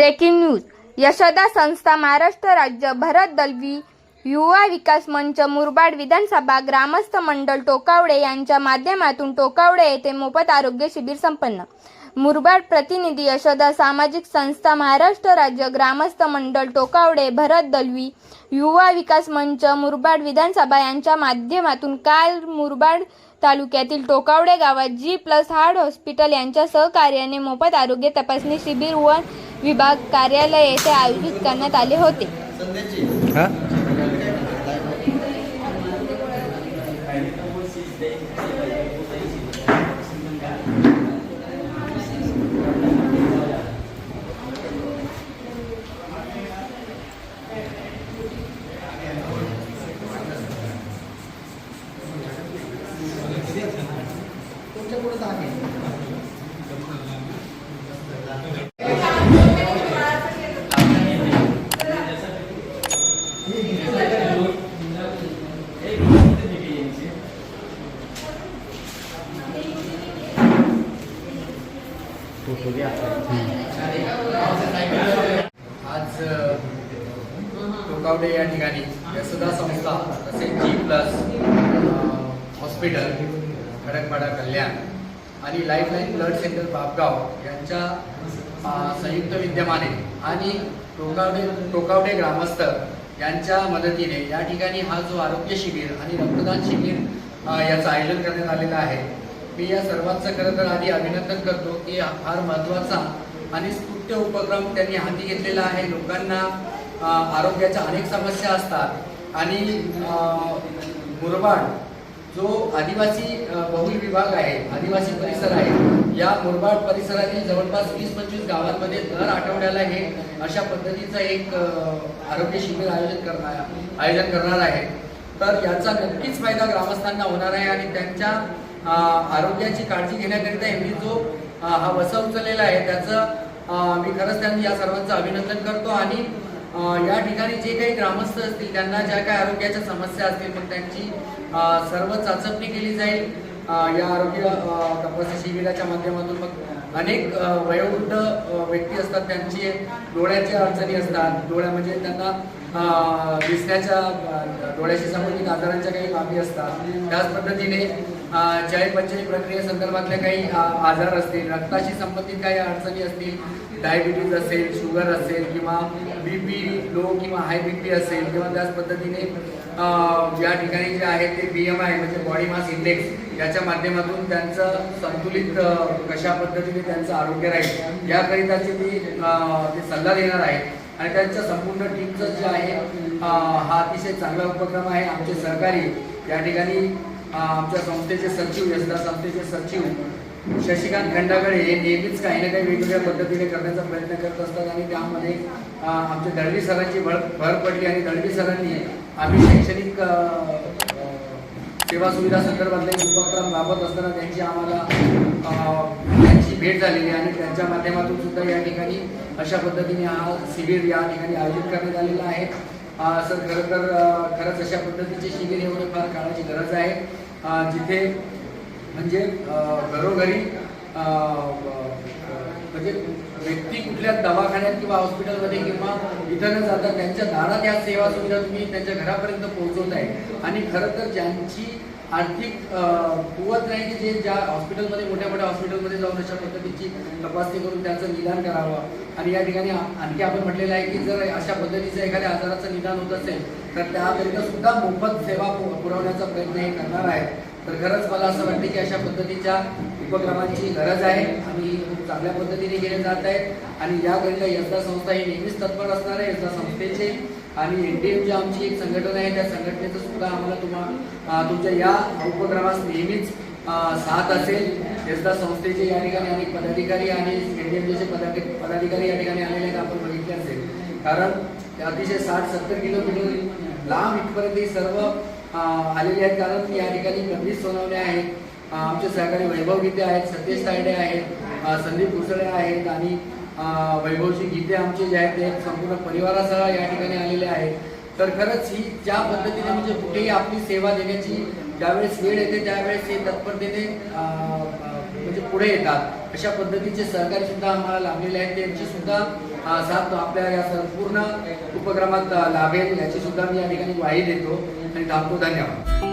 Breaking news. Yashoda संस्था महाराष्ट्र राज्य भरत दलवी युवा विकास मंच मुरबाड विधानसभा ग्रामस्थ मंडळ टोकावडे यांच्या माध्यमातून टोकावडे येथे मोफत आरोग्य शिबिर संपन्न. मुरबाड प्रतिनिधी यशोदा सामाजिक संस्था महाराष्ट्र राज्य ग्रामस्थ मंडळ टोकावडे भरत दलवी युवा विकास मंच मुरबाड विधानसभा यांच्या माध्यमातून काल मुरबाड तालुक्यातील टोकावडे गावात जी प्लस हार्ड हॉस्पिटल यांच्या सहकार्याने मोफत आरोग्य तपासणी शिबिर व विभाग कार्यालय येथे आयोजित करण्यात आले होते. हा आज टोकावडे या ठिकाणी यशोदा संस्था तसेच G plus hospital Khadakpada Kalyan आणि लाईफलाईन ब्लड सेंटर बापगाव यांच्या संयुक्त विद्यमाने आणि टोकावडे टोकावडे ग्रामस्थ यांच्या मदतीने या ठिकाणी हा जो आरोग्य शिबिर आणि रक्तदान शिबिर याचं आयोजन करण्यात आलेलं आहे. मी या सर्वांचं खरं तर आधी अभिनंदन करतो की फार महत्त्वाचा आणि स्तुत्य उपक्रम त्यांनी हाती घेतलेला आहे. लोकांना आरोग्याच्या अनेक समस्या असतात आणि मुरबाड जो आदिवासी बहुल विभाग आहे आदिवासी परिसर आहे या मुरबाड परिसरातील जवळपास वीस पंचवीस गावांमध्ये दर आठवड्याला हे अशा पद्धतीचं एक आरोग्य शिबिर आयोजित करणार आयोजन करणार आहे. तर याचा नक्कीच फायदा ग्रामस्थांना होणार आहे आणि त्यांच्या आरोग्याची काळजी घेण्याकरिता यांनी जो हा वसा उचललेला आहे त्याचं मी खरंच त्यांनी या सर्वांचं अभिनंदन करतो आणि या ठिकाणी जे काही ग्रामस्थ असतील त्यांना ज्या काही आरोग्याच्या समस्या असतील मग त्यांची सर्व चाचपणी केली जाईल. या आरोग्य तपास तपासणी शिबिराच्या माध्यमातून मग अनेक वयोवृद्ध व्यक्ती असतात त्यांची डोळ्याच्या अडचणी असतात. डोळ्या म्हणजे त्यांना दिसण्याच्या डोळ्याशी संबंधित आजारांच्या काही बाबी असतात. त्याच पद्धतीने चयापचय प्रक्रियेसंदर्भातल्या काही आजार असतील रक्ताशी संबंधित काही अडचणी असतील डायबिटीज असेल शुगर असेल किंवा बी पी लो किंवा हाय बी पी असेल किंवा त्याच पद्धतीने या ठिकाणी जे आहे ते बी एम आय म्हणजे बॉडी मास इंडेक्स याच्या माध्यमातून त्यांचं संतुलित कशा पद्धतीने त्यांचं आरोग्य राहील याकरिताचे ते ते सल्ला देणार आहे. आणि त्यांच्या संपूर्ण टीमचं जे आहे हा अतिशय चांगला उपक्रम आहे. आमचे सहकारी या ठिकाणी आमच्या संस्थेचे सचिव यशदा संस्थेचे सचिव शशिकांत खंडागळे हे नेहमीच काही ना काही वेगवेगळ्या पद्धतीने करण्याचा प्रयत्न करत असतात आणि त्यामध्ये आमच्या दळवी सरांची भर भर पडली आणि दळवी सरांनी आम्ही शैक्षणिक सेवा सुविधा संदर्भातले उपक्रम राबवत असताना त्यांची आम्हाला त्यांची भेट झालेली आहे आणि त्यांच्या माध्यमातून सुद्धा या ठिकाणी अशा पद्धतीने हा शिबिर या ठिकाणी आयोजित करण्यात आलेला आहे. सर खरं तर खरंच अशा पद्धतीचे शिबिर एवढे फार काळाची गरज आहे. जिथे म्हणजे घरोघरी म्हणजे व्यक्ती कुठल्या दवाखान्यात किंवा हॉस्पिटलमध्ये किंवा इथं न जाता त्यांच्या दारात या सेवा सुविधा तुम्ही त्यांच्या घरापर्यंत पोहोचवत आहे आणि खरं तर ज्यांची आर्थिक कुवत नाही की जे ज्या हॉस्पिटलमध्ये मोठ्या मोठ्या हॉस्पिटलमध्ये जाऊन अशा पद्धतीची तपासणी करून त्यांचं निदान करावं. आणि या ठिकाणी आणखी आपण म्हटलेलं आहे की जर अशा पद्धतीचं एखाद्या आजाराचं निदान होत असेल तर त्याकरिता सुद्धा मोफत सेवा पु- पुरवण्याचा प्रयत्न हे करणार आहे तर खरंच मला असं वाटतं की अशा पद्धतीच्या उपक्रमांची गरज आहे आणि खूप चांगल्या पद्धतीने केले जात आहेत. आणि याकरिता यंदा संस्था ही नेहमीच तत्पर असणार आहे. यंदा संस्थेचे आणि एन टी एम जी आमची एक संघटना आहे त्या संघटनेचं सुद्धा आम्हाला तुम्हा तुमच्या या उपक्रमास नेहमीच साथ असेल. यशदा संस्थेचे या ठिकाणी अनेक पदाधिकारी आणि एन डी एम जीचे पदाधिकारी या ठिकाणी आलेले आहेत आपण बघितले असेल. कारण अतिशय साठ सत्तर किलोमीटर लांब इथपर्यंत ही सर्व आलेले आहेत. कारण या ठिकाणी कधीच सोनवणे आहेत आमचे सहकारी वैभव गीते आहेत सतीश तायडे आहेत संदीप घुसळे आहेत आणि वैभवशी गीते आमचे जे आहेत ते संपूर्ण परिवारासह या ठिकाणी आलेले आहेत. तर खरंच ही ज्या पद्धतीने म्हणजे कुठेही आपली सेवा देण्याची ज्यावेळेस वेळ येते त्यावेळेस ते तत्परतेने म्हणजे पुढे येतात. अशा पद्धतीचे सहकारी सुद्धा आम्हाला लाभलेले आहेत. त्यांची सुद्धा साथ आपल्या या संपूर्ण उपक्रमात लाभेल याची सुद्धा मी या ठिकाणी ग्वाही देतो. आणि थांबतो. धन्यवाद.